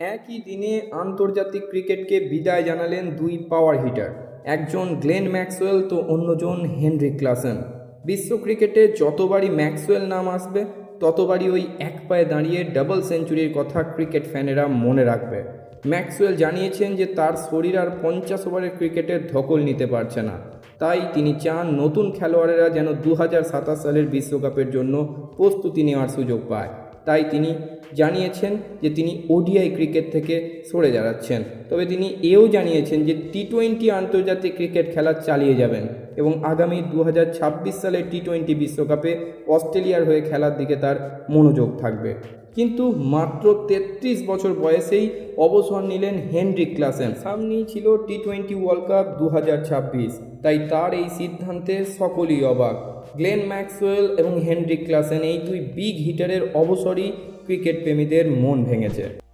একই দিনে আন্তর্জাতিক ক্রিকেটকে বিদায় জানালেন দুই পাওয়ার হিটার একজন গ্লেন ম্যাক্সওয়েল তো অন্যজন হেনরি ক্লাসেন। বিশ্ব ক্রিকেটে যতবারই ম্যাক্সওয়েল নাম আসবে, ততবারই ওই এক পায়ে দাঁড়িয়ে ডাবল সেঞ্চুরির কথা ক্রিকেট ফ্যানেরা মনে রাখবে। ম্যাক্সওয়েল জানিয়েছেন যে তার শরীর আর পঞ্চাশ ওভারের ক্রিকেটের ধকল নিতে পারছে না। তাই তিনি চান নতুন খেলোয়াড়েরা যেন দু হাজার সাতাশ সালের বিশ্বকাপের জন্য প্রস্তুতি নেওয়ার সুযোগ পায়। তাই তিনি জানিয়েছেন যে তিনি ওডিআই ক্রিকেট থেকে সরে দাঁড়াচ্ছেন। তবে তিনি এও জানিয়েছেন যে টি টোয়েন্টি আন্তর্জাতিক ক্রিকেট খেলা চালিয়ে যাবেন এবং আগামী দু হাজার ছাব্বিশ সালের টি টোয়েন্টি বিশ্বকাপে অস্ট্রেলিয়ার হয়ে খেলার দিকে তার মনোযোগ থাকবে। কিন্তু মাত্র তেত্রিশ বছর বয়সেই অবসর নিলেন হেনরিক ক্লাসেন। সামনেই ছিল টি টোয়েন্টি ওয়ার্ল্ড কাপ দু হাজার ছাব্বিশ, তাই তার এই সিদ্ধান্তে সকলেই অবাক। গ্লেন ম্যাক্সওয়েল এবং হেনরিক ক্লাসেন এই দুই বিগ হিটারের অবসরই ক্রিকেট প্রেমীদের মন ভেঙেছে।